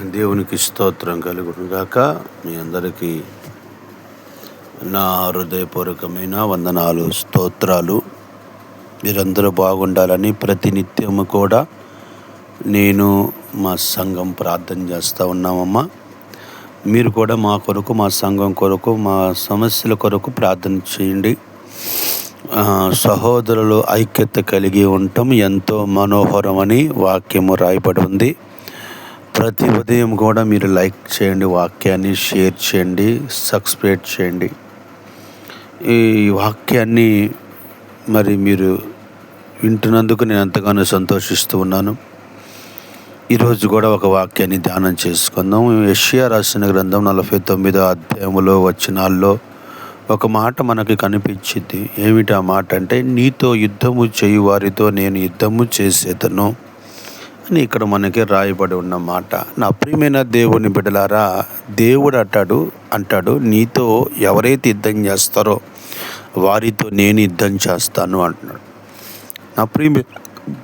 దేవునికి స్తోత్రం కలుగునుగాక. మీ అందరికీ నా హృదయపూర్వకమైన వందనాలు స్తోత్రాలు. మీరందరూ బాగుండాలని ప్రతినిత్యము కూడా నేను మా సంఘం ప్రార్థన చేస్తూ ఉన్నామమ్మా. మీరు కూడా మా కొరకు మా సంఘం కొరకు మా సమస్యల కొరకు ప్రార్థన చేయండి. సహోదరులు ఐక్యత కలిగి ఉండటం ఎంతో మనోహరమని వాక్యము రాయబడి ఉంది. ప్రతి ఉదయం కూడా మీరు లైక్ చేయండి వాక్యాన్ని షేర్ చేయండి సబ్స్క్రైబ్ చేయండి. ఈ వాక్యాన్ని మరి మీరు వింటున్నందుకు నేను ఎంతగానో సంతోషిస్తూ ఉన్నాను. ఈరోజు కూడా ఒక వాక్యాన్ని ధ్యానం చేసుకుందాం. ఎషియా రాసిన గ్రంథం నలభై తొమ్మిదో అధ్యాయంలో వచ్చినాల్లో ఒక మాట మనకి కనిపించింది. ఏమిటి ఆ మాట అంటే నీతో యుద్ధము చేయు వారితో నేను యుద్ధము చేసేదను. అని ఇక్కడ మనకి రాయబడి ఉన్న మాట. నా ప్రియమైన దేవుని బిడ్డలారా దేవుడు అంటాడు అంటాడు నీతో ఎవరైతే యుద్ధం చేస్తారో వారితో నేను యుద్ధం చేస్తాను అంటున్నాడు. నా ప్రియ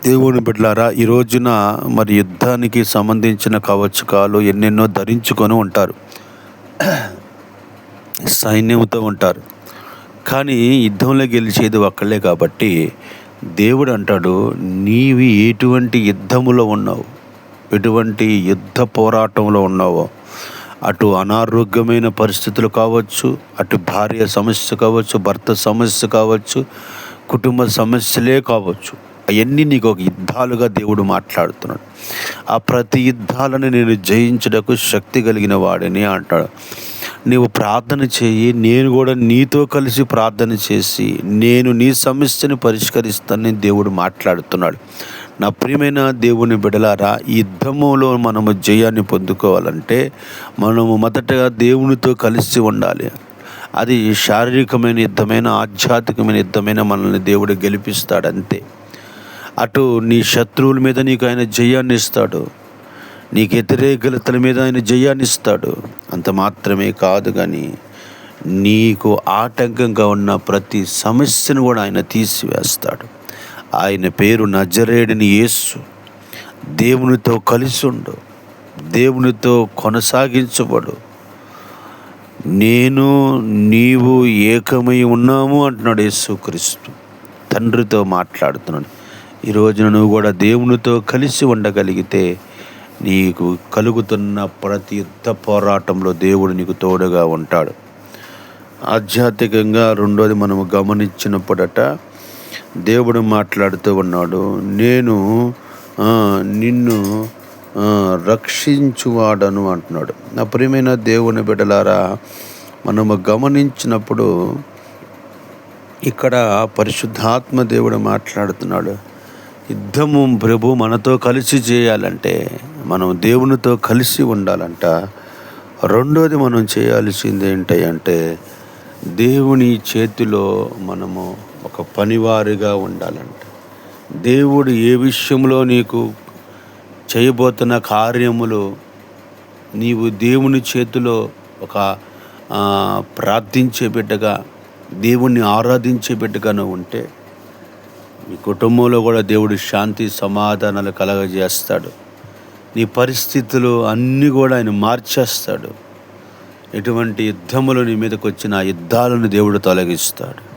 దేవుని బిడ్డలారా ఈ రోజున మరి యుద్ధానికి సంబంధించిన కవచకాలు ఎన్నెన్నో ధరించుకొని ఉంటారు. సైన్యంతో ఉంటారు. కానీ యుద్ధంలో గెలిచేది ఒక్కళ్ళే కాబట్టి దేవుడు అంటాడు నీవి ఎటువంటి యుద్ధములో ఉన్నావు? ఎటువంటి యుద్ధ పోరాటంలో ఉన్నావో? అటు అనారోగ్యమైన పరిస్థితులు కావచ్చు అటు భార్య సమస్య కావచ్చు భర్త సమస్య కావచ్చు కుటుంబ సమస్యలే కావచ్చు. అవన్నీ నీకు ఒక యుద్ధాలుగా దేవుడు మాట్లాడుతున్నాడు. ఆ ప్రతి యుద్ధాలను నేను జయించడకు శక్తి కలిగిన వాడిని అంటాడు. నీవు ప్రార్థన చేయి నేను కూడా నీతో కలిసి ప్రార్థన చేసి నేను నీ సమస్యను పరిష్కరిస్తానని దేవుడు మాట్లాడుతున్నాడు. నా ప్రియమైన దేవుని బిడలారా యుద్ధములో మనము జయాన్ని పొందుకోవాలంటే మనము మొదటగా దేవునితో కలిసి ఉండాలి. అది శారీరకమైన యుద్ధమైన ఆధ్యాత్మికమైన యుద్ధమైన మనల్ని దేవుడు గెలిపిస్తాడంతే. అటు నీ శత్రువుల మీద నీకు ఆయన జయాన్ని ఇస్తాడు. నీకు వ్యతిరేకతల మీద ఆయన జయాన్ని ఇస్తాడు. అంత మాత్రమే కాదు కానీ నీకు ఆటంకంగా ఉన్న ప్రతి సమస్యను కూడా ఆయన తీసివేస్తాడు. ఆయన పేరు నజరేడిని యేసు. దేవునితో కలిసి ఉండు దేవునితో కొనసాగించబడు. నేను నీవు ఏకమై ఉన్నాము అంటున్నాడు యేసుక్రీస్తు. తండ్రితో మాట్లాడుతున్నాడు. ఈరోజు నువ్వు కూడా దేవునితో కలిసి ఉండగలిగితే నీకు కలుగుతున్న ప్రతి యుద్ధ పోరాటంలో దేవుడు నీకు తోడుగా ఉంటాడు. ఆధ్యాత్మికంగా రెండోది మనము గమనించినప్పుడట దేవుడు మాట్లాడుతూ ఉన్నాడు నేను నిన్ను రక్షించువాడను అంటున్నాడు. నా ప్రియమైన దేవుని బిడ్డలారా మనము గమనించినప్పుడు ఇక్కడ పరిశుద్ధాత్మ దేవుడు మాట్లాడుతున్నాడు. యుద్ధము ప్రభు మనతో కలిసి చేయాలంటే మనం దేవునితో కలిసి ఉండాలంట. రెండోది మనం చేయాల్సింది ఏంటంటే దేవుని చేతిలో మనము ఒక పనివారిగా ఉండాలంట. దేవుడు ఏ విషయంలో నీకు చేయబోతున్న కార్యములు నీవు దేవుని చేతిలో ఒక ప్రార్థించే బిడ్డగా దేవుణ్ణి ఆరాధించే బిడ్డగా నువ్వు ఉంటే మీ కుటుంబంలో కూడా దేవుడు శాంతి సమాధానాలు కలగజేస్తాడు. నీ పరిస్థితులు అన్నీ కూడా ఆయన మార్చేస్తాడు. ఎటువంటి యుద్ధములు నీ మీదకి వచ్చిన ఆ యుద్ధాలను దేవుడు తొలగిస్తాడు.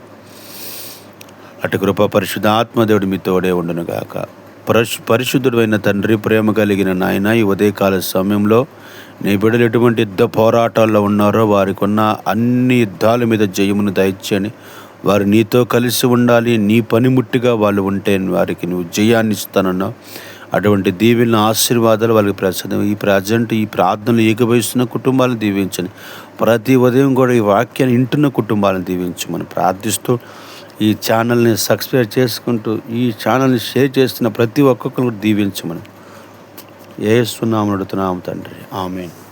అటు కృప పరిశుద్ధ ఆత్మదేవుడు మీ తోడే గాక. పరిశు పరిశుద్ధుడు అయిన తండ్రి ప్రేమ కలిగిన నాయన ఈ ఉదయకాల సమయంలో నీ బిడ్డలు ఎటువంటి యుద్ధ పోరాటాల్లో ఉన్నారో వారికి ఉన్న అన్ని యుద్ధాల మీద జయమును దయచని వారు నీతో కలిసి ఉండాలి నీ పనిముట్టిగా వాళ్ళు ఉంటే వారికి నువ్వు జయాన్ని ఇస్తానన్నావు అటువంటి దీవెన ఆశీర్వాదాలు వాళ్ళకి ప్రసాదం. ఈ ప్రజెంట్ ఈ ప్రార్థనలు ఏకభవిస్తున్న కుటుంబాలను దీవించని ప్రతి ఉదయం కూడా ఈ వాక్యాన్ని ఇంటున్న కుటుంబాలను దీవించమని ప్రార్థిస్తూ ఈ ఛానల్ని సబ్స్క్రైబ్ చేసుకుంటూ ఈ ఛానల్ని షేర్ చేస్తున్న ప్రతి ఒక్కొక్కరు దీవించమని. ఏ సున్నామడుతున్నాము తండ్రి. ఆమెను.